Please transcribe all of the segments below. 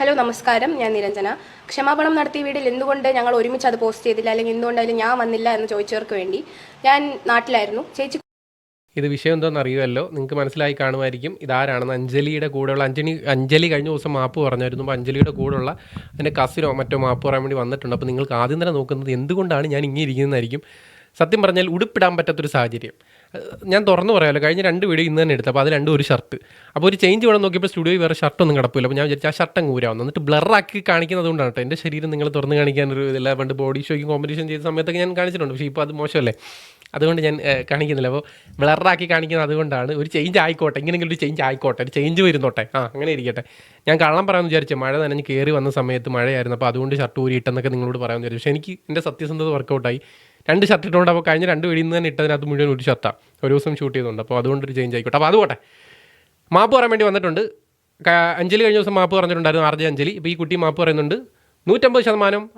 Hello നമസ്കാരം. ഞാൻ നിരഞ്ജന. ക്ഷമാപണം നടത്തിയ വീഡിയോയിൽ എന്തുകൊണ്ട് ഞങ്ങൾ ഒരുമിച്ച് അത് പോസ്റ്റ് ചെയ്തില്ല? അല്ലെങ്കിൽ എന്തുകൊണ്ട് അതിൽ ഞാൻ വന്നില്ല എന്ന് ചോദിച്ചവർക്ക് വേണ്ടി ഞാൻ നാട്ടിലായിരുന്നു. ചേച്ചി ഇത് വിഷയം എന്താണെന്ന് അറിയുമല്ലോ. നിങ്ങൾക്ക് മനസ്സിലായി കാണുമായിരിക്കും. ഇതാരാണെന്ന് അഞ്ജലിയുടെ കൂടെയുള്ള അഞ്ജലി അഞ്ജലി കഴിഞ്ഞ ദിവസം മാപ്പ് പറഞ്ഞായിരുന്നു. അപ്പോൾ അഞ്ജലിയുടെ കൂടെയുള്ള എന്റെ കസിനോ മറ്റോ മാപ്പ് പറയാൻ വേണ്ടി വന്നിട്ടുണ്ട്. അപ്പോൾ നിങ്ങൾക്ക് ആദ്യം തന്നെ നോക്കുന്നത് എന്തുകൊണ്ടാണ് ഞാൻ ഇങ്ങനെ ഇരിക്കുന്നതായിരിക്കും സത്യം പറഞ്ഞാൽ ഉടുപ്പിടാൻ പറ്റാത്തൊരു സാഹചര്യം. ഞാൻ തുറന്നു പറയാമല്ലോ കഴിഞ്ഞ രണ്ട് വീഡിയോ ഇന്ന് തന്നെ എടുത്തു അപ്പോൾ അത് രണ്ടും ഒരു ഷർട്ട്. അപ്പോൾ ഒരു ചേഞ്ച് വേണം നോക്കിയപ്പോൾ സ്റ്റുഡിയോയിൽ വേറെ ഷർട്ടൊന്നും കിടപ്പില്ല. അപ്പോൾ ഞാൻ വിചാരിച്ചു ആ ഷർട്ട് അങ്ങ് ഊരാവുന്നു. എന്നിട്ട് ബ്ലറാക്കി കാണിക്കുന്നത് കൊണ്ടാണ് കേട്ടോ എന്റെ ശരീരം നിങ്ങൾ തുറന്ന് കാണിക്കാൻ ഒരു ഇതില്ല പണ്ട് ബോഡി ഷോയ്ക്ക് കോമ്പറ്റീഷൻ ചെയ്ത സമയത്തൊക്കെ ഞാൻ കാണിച്ചിട്ടുണ്ട്. പക്ഷേ ഇപ്പോൾ അത് മോശമല്ലേ? അതുകൊണ്ട് ഞാൻ കാണിക്കുന്നില്ല. അപ്പോൾ ബ്ലറാക്കി കാണിക്കുന്നത് അതുകൊണ്ടാണ് ഒരു ചേഞ്ച് ആയിക്കോട്ടെ ഇങ്ങനെയെങ്കിലും ഒരു ചേഞ്ച് ആയിക്കോട്ടെ ഒരു ചേഞ്ച് വരുന്നോട്ടെ. ആ അങ്ങനെ ഇരിക്കട്ടെ. ഞാൻ കള്ളം പറയാമെന്ന് വിചാരിച്ചു. മഴ നനഞ്ഞ് കയറി വന്ന സമയത്ത് മഴയായിരുന്നു. അപ്പോൾ അതുകൊണ്ട് ഷർട്ട് ഊരി ഇട്ടെന്നൊക്കെ നിങ്ങളോട് പറയാമെന്ന് വിചാരിച്ചു. പക്ഷേ എനിക്ക് എന്റെ സത്യസന്ധത വർക്കൗട്ടായി രണ്ട് ഷർട്ട് ഇട്ടുകൊണ്ട് അപ്പോൾ കഴിഞ്ഞ രണ്ട് വീടിൽ നിന്ന് തന്നെ ഇട്ടതിനകത്ത് മുഴുവൻ ഒരു ഷർട്ടാണ് ഒരു ദിവസം ഷൂട്ട് ചെയ്തുകൊണ്ട് അപ്പോൾ അതുകൊണ്ട് ഒരു ചേഞ്ച് ആയിക്കോട്ടെ. അപ്പോൾ അതുപോട്ടെ. മാപ്പ് പറയാൻ വേണ്ടി വന്നിട്ടുണ്ട്. അഞ്ജലി കഴിഞ്ഞ ദിവസം മാപ്പ് പറഞ്ഞിട്ടുണ്ടായിരുന്നു ആർ ജെ അഞ്ജലി. ഇപ്പോൾ ഈ കുട്ടി മാപ്പ് പറയുന്നുണ്ട്. നൂറ്റമ്പത് ശതമാനം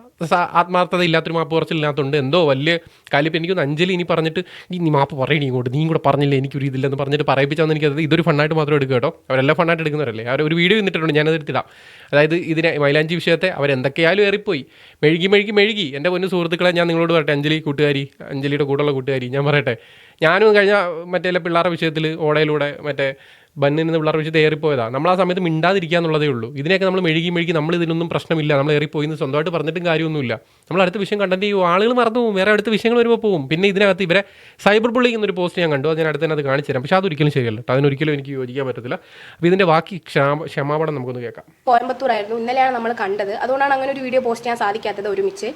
ആത്മാർത്ഥത ഇല്ലാത്തൊരു മാപ്പ് കുറച്ചില്ലാത്തതുണ്ട് എന്തോ വലിയ കാലിപ്പം എനിക്കൊന്ന് അഞ്ജലി ഇനി പറഞ്ഞിട്ട് ഈ നീ മാപ്പ് പറയണി ഇങ്ങോട്ട്. നീ കൂടെ പറഞ്ഞില്ല? എനിക്കൊരു ഇതില്ലെന്ന് പറഞ്ഞിട്ട് പറയിപ്പിച്ചാന്ന് എനിക്കത് ഇതൊരു ഫണ്ണായിട്ട് മാത്രം എടുക്കുക കേട്ടോ. അവരെല്ലാം ഫണ്ണായിട്ട് എടുക്കുന്നവരല്ലേ? അവർ ഒരു വീഡിയോ നിന്നിട്ടുണ്ട് ഞാനത് എടുത്തിടാം. അതായത് ഇതിനെ മൈലാഞ്ചി വിഷയത്തെ അവരെന്തൊക്കെയായാലും ഏറിപ്പോയി. മെഴുകി മെഴുകി മെഴുകി. എന്റെ പൊന്നു സുഹൃത്തുക്കളെ ഞാൻ നിങ്ങളോട് പറയട്ടെ. അഞ്ജലി കൂട്ടുകാരി അഞ്ജലിയുടെ കൂടെയുള്ള കൂട്ടുകാരി ഞാൻ പറയട്ടെ. ഞാനും കഴിഞ്ഞ മറ്റേ പിള്ളേരുടെ വിഷയത്തിൽ ഓടയിലൂടെ മറ്റേ ബന്നിൽ നിന്ന് പിള്ളേർ വെച്ചിട്ട് ഏറിപ്പോയതാണ് നമ്മൾ ആ സമയത്ത് മിണ്ടാതിരിക്കുക എന്നുള്ളതേ ഉള്ളൂ. ഇതിനെയൊക്കെ നമ്മൾ മെഴുകി മെഴുകി നമ്മൾ ഇതിനൊന്നും പ്രശ്നമില്ല. നമ്മൾ ഏറിപ്പോയി എന്ന് സ്വന്തമായിട്ട് പറഞ്ഞിട്ടും കാര്യമൊന്നുമില്ല. നമ്മൾ അടുത്ത വിഷയം കണ്ടന്റ് ചെയ്യും ആളുകൾ മറന്നു പോകും. വേറെ അടുത്ത വിഷയങ്ങൾ വരുമ്പോൾ പോകും. പിന്നെ ഇതിനകത്ത് ഇവരെ സൈബർ ബുള്ളിങ് എന്നൊരു പോസ്റ്റ് ഞാൻ കണ്ടു. അത് ഞാൻ അടുത്ത് തന്നെ അത് കാണിച്ചു തരാം. പക്ഷേ അതൊരിക്കലും ശരിയല്ല അതിനൊരിക്കലും എനിക്ക് യോജിക്കാൻ പറ്റത്തില്ല. അപ്പോൾ ഇതിന്റെ ബാക്കി ക്ഷാമ ക്ഷമാപണം നമുക്കൊന്ന് കേൾക്കാം. കോയമ്പത്തൂർ ആയിരുന്നു ഇന്നലെയാണ് നമ്മൾ കണ്ടത്. അതുകൊണ്ടാണ് അങ്ങനെ ഒരു വീഡിയോ പോസ്റ്റ് ചെയ്യാൻ സാധിക്കാത്തത് ഒരുമിച്ച്.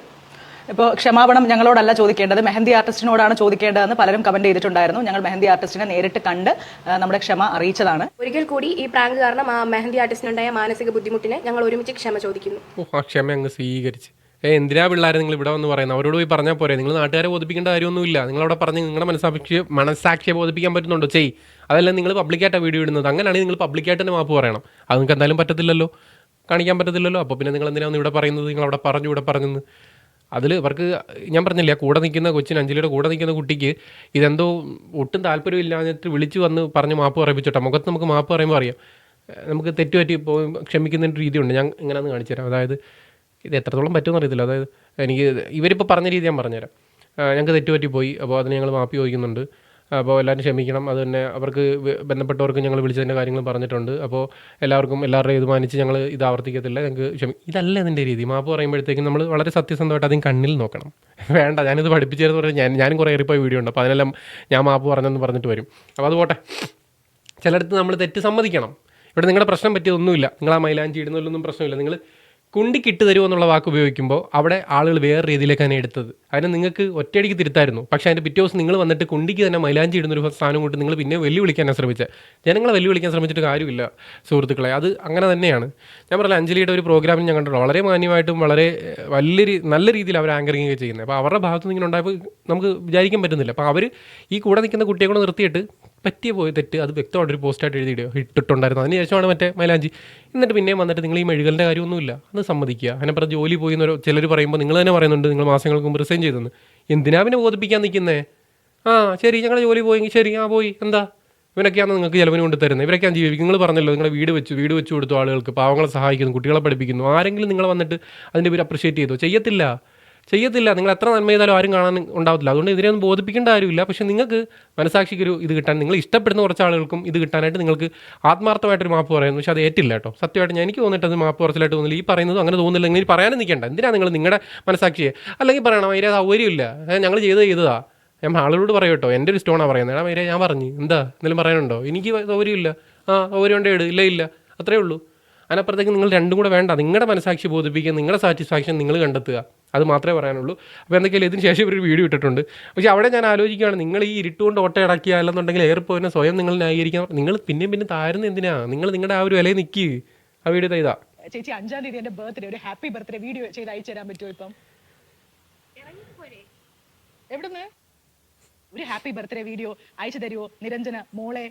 ഇപ്പോൾ ക്ഷമാപണം ഞങ്ങളോടല്ല ചോദിക്കേണ്ടത്. മെഹന്തി ആർട്ടിസ്റ്റിനോടാണ് ചോദിക്കേണ്ടതെന്ന് പലരും കമന്റ് ചെയ്തിട്ടുണ്ടായിരുന്നു. ഞങ്ങൾ മെഹന്തി ആർട്ടിസ്റ്റിനെ നേരിട്ട് കണ്ട് നമ്മുടെ ക്ഷമ അറിയിച്ചതാണ്. ഒരിക്കൽ കൂടി ഈ പ്രാങ്ക് കാരണം ആ മെഹന്തി ആർട്ടിസ്റ്റിനുണ്ടായ മാനസിക ബുദ്ധിമുട്ടിനെ ഞങ്ങൾ ഒരുമിച്ച് ക്ഷമ ചോദിക്കുന്നു. ഓ ആ ക്ഷമ അങ്ങ് സ്വീകരിച്ച്. ഏ എന്തിനാ പിള്ളേരെ നിങ്ങൾ ഇവിടെ വന്ന് പറയുന്നത്? അവരോട് പോയി പറഞ്ഞാൽ പോരെ. നിങ്ങൾ നാട്ടുകാരെ ബോധിപ്പിക്കേണ്ട കാര്യമൊന്നുമില്ല. നിങ്ങളവിടെ പറഞ്ഞ് നിങ്ങളുടെ മനസ്സാക്ഷി മനസ്സാക്ഷിയെ ബോധിപ്പിക്കാൻ പറ്റുന്നുണ്ടോ? ചെയ് അതല്ല നിങ്ങൾ പബ്ലിക്കായിട്ടാണ് വീഡിയോ ഇടുന്നത്. അങ്ങനെയാണെങ്കിൽ നിങ്ങൾ പബ്ലിക്കായിട്ട് തന്നെ മാപ്പ് പറയണം. അത് നിങ്ങൾക്ക് എന്തായാലും പറ്റത്തില്ലല്ലോ. കാണിക്കാൻ പറ്റത്തില്ലല്ലോ. അപ്പോൾ പിന്നെ നിങ്ങൾ എന്തിനാണ് ഇവിടെ പറയുന്നത്? നിങ്ങൾ അവിടെ പറഞ്ഞു ഇവിടെ പറഞ്ഞെന്ന് അതിൽ ഇവർക്ക് ഞാൻ പറഞ്ഞില്ല കൂടെ നിൽക്കുന്ന കൊച്ചിന് അഞ്ജലിയുടെ കൂടെ നിൽക്കുന്ന കുട്ടിക്ക് ഇതെന്തോ ഒട്ടും താല്പര്യമില്ലാഞ്ഞിട്ട് വിളിച്ചു വന്ന് പറഞ്ഞ് മാപ്പ് പറയിപ്പിച്ചോട്ടെ. മുഖത്ത് നമുക്ക് മാപ്പ് പറയുമ്പോൾ അറിയാം. നമുക്ക് തെറ്റുപറ്റി ഇപ്പോൾ ക്ഷമിക്കുന്നതിന്റെ രീതിയുണ്ട്. ഞാൻ ഇങ്ങനെ ഒന്ന് കാണിച്ചു തരാം. അതായത് ഇത് എത്രത്തോളം പറ്റുമെന്ന് അറിയത്തില്ല. അതായത് എനിക്ക് ഇവരിപ്പോൾ പറഞ്ഞ രീതി ഞാൻ പറഞ്ഞുതരാം. ഞങ്ങൾക്ക് തെറ്റുപറ്റി പോയി. അപ്പോൾ അതിന് ഞങ്ങൾ മാപ്പി ചോദിക്കുന്നുണ്ട്. അപ്പോൾ എല്ലാവരും ക്ഷമിക്കണം. അത് തന്നെ അവർക്ക് ബന്ധപ്പെട്ടവർക്കും ഞങ്ങൾ വിളിച്ചതിന്റെ കാര്യങ്ങൾ പറഞ്ഞിട്ടുണ്ട്. അപ്പോൾ എല്ലാവർക്കും എല്ലാവരുടെയും ഇത് മാനിച്ച് ഞങ്ങൾ ഇത് ആവർത്തിക്കത്തില്ല. ഞങ്ങൾക്ക് ക്ഷമി ഇതല്ല ഇതിന്റെ രീതി. മാപ്പ് പറയുമ്പോഴത്തേക്കും നമ്മൾ വളരെ സത്യസന്ധമായിട്ട് അതിന് കണ്ണിൽ നോക്കണം. വേണ്ട ഞാനിത് പഠിപ്പിച്ചതെന്ന് പറഞ്ഞാൽ ഞാൻ ഞാനും കുറേ ഏറിപ്പോയി വീഡിയോ ഉണ്ട്. അപ്പോൾ അതിനെല്ലാം ഞാൻ മാപ്പ് പറഞ്ഞെന്ന് പറഞ്ഞിട്ട് വരും. അപ്പോൾ അത് പോട്ടെ. ചിലയിടത്ത് നമ്മൾ തെറ്റ് സമ്മതിക്കണം. ഇവിടെ നിങ്ങളുടെ പ്രശ്നം പറ്റിയതൊന്നുമില്ല. നിങ്ങൾ ആ മൈലാഞ്ചി ഇടുന്നതിലൊന്നും പ്രശ്നമില്ല. നിങ്ങൾ കുണ്ടിക്കിട്ട് തരുമോ എന്നുള്ള വാക്ക് ഉപയോഗിക്കുമ്പോൾ അവിടെ ആളുകൾ വേറെ രീതിയിലേക്കാണ് എടുത്തത്. അതിന് നിങ്ങൾക്ക് ഒറ്റയടിക്ക് തിരുത്തായിരുന്നു. പക്ഷേ അതിന്റെ പിറ്റേ ദിവസം നിങ്ങൾ വന്നിട്ട് കുണ്ടിക്ക് തന്നെ മൈലാഞ്ചി ഇടുന്നൊരു സാധനം കൊണ്ട് നിങ്ങൾ പിന്നെ വെല്ലുവിളിക്കാനാണ് ശ്രമിച്ചത് ജനങ്ങളെ വെല്ലുവിളിക്കാൻ ശ്രമിച്ചിട്ട് കാര്യമില്ല സുഹൃത്തുക്കളെ. അത് അങ്ങനെ തന്നെയാണ്. ഞാൻ പറഞ്ഞ അഞ്ജലിയുടെ ഒരു പ്രോഗ്രാമിൽ ഞാൻ കണ്ടിട്ടുണ്ട്. വളരെ മാന്യമായിട്ടും വളരെ വലിയ നല്ല രീതിയിൽ അവർ ആങ്കറിങ് ചെയ്യുന്നത്. അപ്പോൾ അവരുടെ ഭാഗത്തുനിന്ന് ഇങ്ങനെ ഉണ്ടായപ്പോൾ നമുക്ക് വിചാരിക്കാൻ പറ്റുന്നില്ല. അപ്പോൾ അവർ ഈ കൂടെ നിൽക്കുന്ന കുട്ടിയെ കൂടെ നിർത്തിയിട്ട് പറ്റിയ പോയി തെറ്റ് അത് വ്യക്തമായിട്ടൊരു പോസ്റ്റായിട്ട് എഴുതിയിടുക. ഇട്ടിട്ടുണ്ടായിരുന്നു. അതിന് ശേഷമാണ് മറ്റേ മൈലാഞ്ചി. എന്നിട്ട് പിന്നെയും വന്നിട്ട് നിങ്ങൾ ഈ മെഴുകലിന്റെ കാര്യമൊന്നുമില്ല. അത് സമ്മതിക്കുക. അതിനപ്പുറം ജോലി പോയി എന്നൊരു ചിലർ പറയുമ്പോൾ നിങ്ങൾ തന്നെ പറയുന്നുണ്ട് നിങ്ങൾ മാസങ്ങൾക്ക് മുമ്പ് റിസൈൻ ചെയ്തെന്ന്. എന്തിനാ പിന്നെ ബോധിപ്പിക്കാൻ നിൽക്കുന്നേ ആ ശരി ഞങ്ങളുടെ ജോലി പോയെങ്കിൽ ശരി ആ പോയി. എന്താ? ഇവരൊക്കെയാണ് നിങ്ങൾക്ക് ചിലവിന് കൊണ്ട് തരുന്നത്. ഇവരൊക്കെയാണ് ജീവിക്കും നിങ്ങൾ പറഞ്ഞല്ലോ നിങ്ങളുടെ വീട് വെച്ചു വീട് വെച്ചു കൊടുത്തു ആളുകൾക്ക്. പാവങ്ങളെ സഹായിക്കുന്നു കുട്ടികളെ പഠിപ്പിക്കുന്നു. ആരെങ്കിലും നിങ്ങളെ വന്നിട്ട് അതിന്റെ പേര് അപ്രിഷ്യേറ്റ് ചെയ്തോ? ചെയ്യത്തില്ല. ചെയ്യത്തില്ല. നിങ്ങൾ എത്ര നന്മ ചെയ്താലും ആരും കാണാൻ ഉണ്ടാവത്തില്ല. അതുകൊണ്ട് ഇതിനെ ഇതിനെയൊന്നും ബോധിപ്പിക്കേണ്ട കാര്യമില്ല. പക്ഷേ നിങ്ങൾക്ക് മനസാക്ഷിക്ക് ഒരു ഇത് കിട്ടാൻ നിങ്ങൾ ഇഷ്ടപ്പെടുന്ന കുറച്ച് ആളുകൾക്കും ഇത് കിട്ടാനായിട്ട് നിങ്ങൾക്ക് ആത്മാർത്ഥമായിട്ടൊരു മാപ്പ് പറയുന്നു. പക്ഷേ അത് ഏറ്റില്ല കേട്ടോ. സത്യമായിട്ട് ഞാൻ എനിക്ക് തോന്നിയിട്ട് അത് മാപ്പ് കുറച്ചിലായിട്ട് തോന്നില്ല. ഈ പറയുന്നത് അങ്ങനെ തോന്നുന്നില്ല നിങ്ങൾ പറയാനും നിൽക്കേണ്ട. എന്തിനാണ് നിങ്ങൾ നിങ്ങളുടെ മനസാക്ഷിയെ? അല്ലെങ്കിൽ പറയണം അതിന്റെ സൗകര്യമില്ല. ഞങ്ങൾ ചെയ്ത് ചെയ്തതാ. ഞാൻ ആളുകളോട് പറയും കേട്ടോ. എന്റെ ഒരു സ്റ്റോണാണ് പറയുന്നത്. എടാ മേരെ ഞാൻ പറഞ്ഞു. എന്താ? എന്തെങ്കിലും പറയാനുണ്ടോ? എനിക്ക് സൗകര്യമില്ല. ആ സൗകര്യം ഇട്. ഇല്ല ഇല്ല. അത്രേ ഉള്ളൂ. അതിനപ്പുറത്തേക്ക് നിങ്ങൾ രണ്ടും കൂടെ വേണ്ട. നിങ്ങളുടെ മനസാക്ഷി ബോധിപ്പിക്കുക നിങ്ങളുടെ സാറ്റിസ്ഫാക്ഷൻ നിങ്ങൾ കണ്ടെത്തുക. അത് മാത്രമേ പറയാനുള്ളൂ. അപ്പോൾ എന്തൊക്കെയാലും ഇതിന് ശേഷം ഒരു വീഡിയോ ഇട്ടിട്ടുണ്ട്. പക്ഷേ അവിടെ ഞാൻ ആലോചിക്കുകയാണ് നിങ്ങൾ ഈ ഇരുട്ടുകൊണ്ട് ഒട്ട ഇടക്കുക അല്ലെന്നുണ്ടെങ്കിൽ എയർപോയിനെ സ്വയം നിങ്ങൾ ന്യായീകരിക്കാൻ നിങ്ങൾ പിന്നെയും പിന്നെ താരുന്ന എന്തിനാ? നിങ്ങൾ നിങ്ങളുടെ ആ ഒരു വിലയിൽ നിൽക്കി ആ വീഡിയോ ഇതാ ചേച്ചി അഞ്ചാം തീയതി എന്റെ ബർത്ത്ഡേ ഒരു ഹാപ്പി ബർത്ത്ഡേ വീഡിയോ ചെയ്ത് അയച്ചു തരാൻ പറ്റുമോ ഇപ്പം? എവിടുന്ന്? ഒരു ഹാപ്പി ബർത്ത്ഡേ വീഡിയോ അയച്ചു തരുമോ നിരഞ്ജന മോളെ.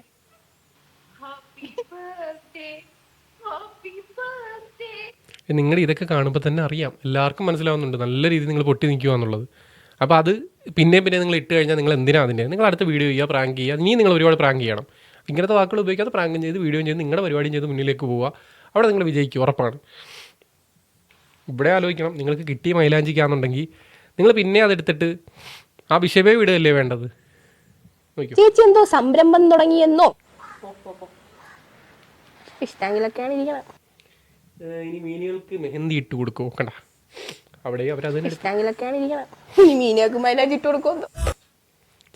നിങ്ങൾ ഇതൊക്കെ കാണുമ്പോൾ തന്നെ അറിയാം. എല്ലാവർക്കും മനസ്സിലാവുന്നുണ്ട്. നല്ല രീതിയിൽ നിങ്ങൾ പൊട്ടി നിൽക്കുക എന്നുള്ളത്. അപ്പോൾ അത് പിന്നെ പിന്നെ നിങ്ങൾ ഇട്ട് കഴിഞ്ഞാൽ നിങ്ങൾ എന്തിനാണ് അതിന്റെ? നിങ്ങൾ അടുത്ത വീഡിയോ ചെയ്യുക പ്രാങ്ക് ചെയ്യുക. നീ നിങ്ങൾ ഒരുപാട് പ്രാങ്ക് ചെയ്യണം. ഇങ്ങനത്തെ വാക്കുകൾ ഉപയോഗിക്കാതെ പ്രാങ്കും ചെയ്ത് വീഡിയോയും ചെയ്ത് നിങ്ങളുടെ പരിപാടിയും ചെയ്ത് മുന്നിലേക്ക് പോവുക. അവിടെ നിങ്ങൾ വിജയിക്കും ഉറപ്പാണ്. ഇവിടെ ആലോചിക്കണം. നിങ്ങൾക്ക് കിട്ടിയ മൈലാഞ്ചിക്കാന്നുണ്ടെങ്കിൽ നിങ്ങൾ പിന്നെ അതെടുത്തിട്ട് ആ വിഷയമേ വിടുകയല്ലേ വേണ്ടത്? ചേച്ചി എന്തോ സംരംഭം തുടങ്ങിയെന്നോ? ഇഷ്ടാങ്കിലൊക്കെയാണ് ഇരിക്കണം. ഇനി മീനുകൾക്ക് മെഹന്തി ഇട്ട് കൊടുക്കുമോ കണ്ട. അവിടെ അവരത് മീനൊക്കെ മൈലാഞ്ചി ഇട്ട്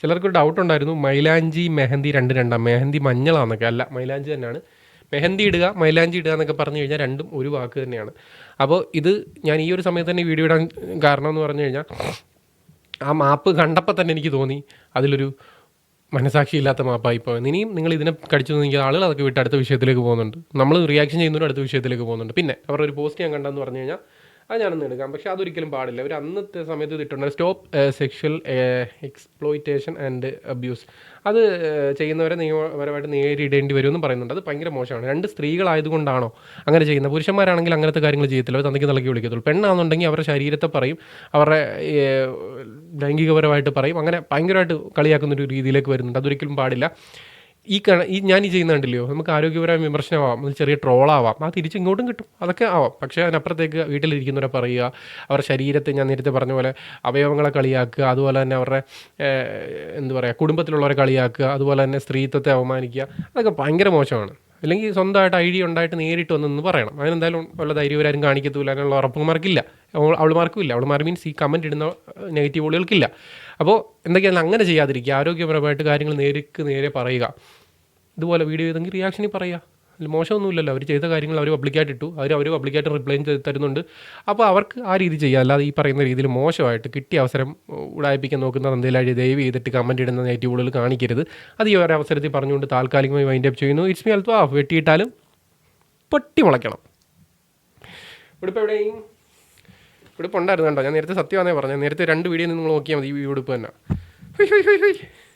ചിലർക്ക് ഡൗട്ട് ഉണ്ടായിരുന്നു മൈലാഞ്ചി മെഹന്തി രണ്ട് രണ്ടാം. മെഹന്തി മഞ്ഞളാന്നൊക്കെ. അല്ല മൈലാഞ്ചി തന്നെയാണ്. മെഹന്തി ഇടുക മൈലാഞ്ചി ഇടുക എന്നൊക്കെ പറഞ്ഞു കഴിഞ്ഞാൽ രണ്ടും ഒരു വാക്ക് തന്നെയാണ്. അപ്പോൾ ഇത് ഞാൻ ഈ ഒരു സമയത്ത് തന്നെ വീഡിയോ ഇടാൻ കാരണം എന്ന് പറഞ്ഞു കഴിഞ്ഞാൽ ആ മാപ്പ് കണ്ടപ്പോൾ തന്നെ എനിക്ക് തോന്നി അതിലൊരു മനസാക്ഷിയില്ലാത്ത മാപ്പായി പോയത് ഇനിയും നിങ്ങൾ ഇതിനെ കടിച്ചു നോക്കിയ ആളുകൾ അതൊക്കെ വിട്ട് അടുത്ത വിഷയത്തിലേക്ക് പോകുന്നുണ്ട്. നമ്മൾ റിയാക്ഷൻ ചെയ്യുന്നവരും അടുത്ത വിഷയത്തിലേക്ക് പോകുന്നുണ്ട്. പിന്നെ അവരുടെ ഒരു പോസ്റ്റ് ഞാൻ കണ്ടെന്ന് പറഞ്ഞു കഴിഞ്ഞാൽ അത് ഞാനൊന്ന് എടുക്കാം. പക്ഷേ അതൊരിക്കലും പാടില്ല. അവർ അന്നത്തെ സമയത്ത് ഇതിട്ടുണ്ട് stop sexual exploitation and abuse അത് ഏഹ്, ചെയ്യുന്നവരെ നിയമപരമായിട്ട് നേരിടേണ്ടി വരുമെന്ന് പറയുന്നുണ്ട്. അത് ഭയങ്കര മോശമാണ്. രണ്ട് സ്ത്രീകളായതുകൊണ്ടാണോ അങ്ങനെ ചെയ്യുന്നത്? പുരുഷന്മാരാണെങ്കിൽ അങ്ങനത്തെ കാര്യങ്ങൾ ചെയ്യത്തില്ല. തന്നിക്ക് നൽകി വിളിക്കത്തുള്ളൂ. പെണ്ണാണെന്നുണ്ടെങ്കിൽ അവരുടെ ശരീരത്തെ പറയും. അവരുടെ ഏഹ്, ലൈംഗികപരമായിട്ട് പറയും. അങ്ങനെ ഭയങ്കരമായിട്ട് കളിയാക്കുന്ന ഒരു രീതിയിലേക്ക് വരുന്നുണ്ട്. അതൊരിക്കലും പാടില്ല. ഈ ഈ ഞാൻ ഈ ചെയ്യുന്ന കണ്ടില്ലയോ? നമുക്ക് ആരോഗ്യപരമായ വിമർശനമാവാം. ചെറിയ ട്രോളാവാം. ആ തിരിച്ച് ഇങ്ങോട്ടും കിട്ടും. അതൊക്കെ ആവാം. പക്ഷേ അതിനപ്പുറത്തേക്ക് വീട്ടിലിരിക്കുന്നവരെ പറയുക അവരുടെ ശരീരത്തെ ഞാൻ നേരത്തെ പറഞ്ഞ പോലെ അവയവങ്ങളെ കളിയാക്കുക അതുപോലെ തന്നെ അവരുടെ എന്താ പറയുക കുടുംബത്തിലുള്ളവരെ കളിയാക്കുക അതുപോലെ തന്നെ സ്ത്രീത്വത്തെ അവമാനിക്കുക അതൊക്കെ ഭയങ്കര മോശമാണ്. അല്ലെങ്കിൽ സ്വന്തമായിട്ട് ഐഡിയ ഉണ്ടായിട്ട് നേരിട്ട് വന്നെന്ന് പറയണം. അതിനെന്തായാലും വല്ല ധൈര്യവരാരും കാണിക്കത്തില്ല അതിനുള്ള ഉറപ്പുമാർക്കില്ല. അവൾമാർക്കും ഇല്ല. അവൾമാർ മീൻസ് ഈ കമന്റ് ഇടുന്ന നെഗറ്റീവ് ഓളുകൾക്കില്ല അപ്പോൾ എന്തൊക്കെയാണ് അങ്ങനെ ചെയ്യാതിരിക്കുക. ആരോഗ്യപരമായിട്ട് കാര്യങ്ങൾ നേരിക്ക് നേരെ പറയുക. ഇതുപോലെ വീഡിയോ ചെയ്തെങ്കിൽ റിയാക്ഷനിൽ പറയുക. മോശമൊന്നുമില്ലല്ലോ. അവർ ചെയ്ത കാര്യങ്ങൾ അവർ പബ്ലിക്കായിട്ട് ഇട്ടു. അവർ അവർ പബ്ലിക്കായിട്ട് റിപ്ലൈ ചെയ്ത് തരുന്നുണ്ട്. അപ്പോൾ അവർക്ക് ആ രീതി ചെയ്യുക അല്ലാതെ ഈ പറയുന്ന രീതിയിൽ മോശമായിട്ട് കിട്ടിയ അവസരം ഉടായിപ്പിക്കാൻ നോക്കുന്ന എന്തെങ്കിലും ദയവ് ചെയ്തിട്ട് കമന്റ് ഇടുന്ന നെഗറ്റീവുകൾ കാണിക്കരുത്. അത് ഈ ഒരു അവസരത്തിൽ പറഞ്ഞുകൊണ്ട് താൽക്കാലികമായി വൈൻഡ് അപ്പ് ചെയ്യുന്നു. ഇറ്റ്സ് മീ അൽത്തോ ആ വെട്ടിയിട്ടാലും പൊട്ടി മുളയ്ക്കണം. ഉടുപ്പ് എവിടെയും? ഉടുപ്പ് ഉണ്ടായിരുന്നു കേട്ടോ ഞാൻ നേരത്തെ സത്യമാണേ പറഞ്ഞത്. നേരത്തെ രണ്ട് വീഡിയോ നിങ്ങൾ നോക്കിയാൽ മതി. ഈ ഉടുപ്പ് തന്നെ. ഹുയ് ഹുയ് ഹുയ്.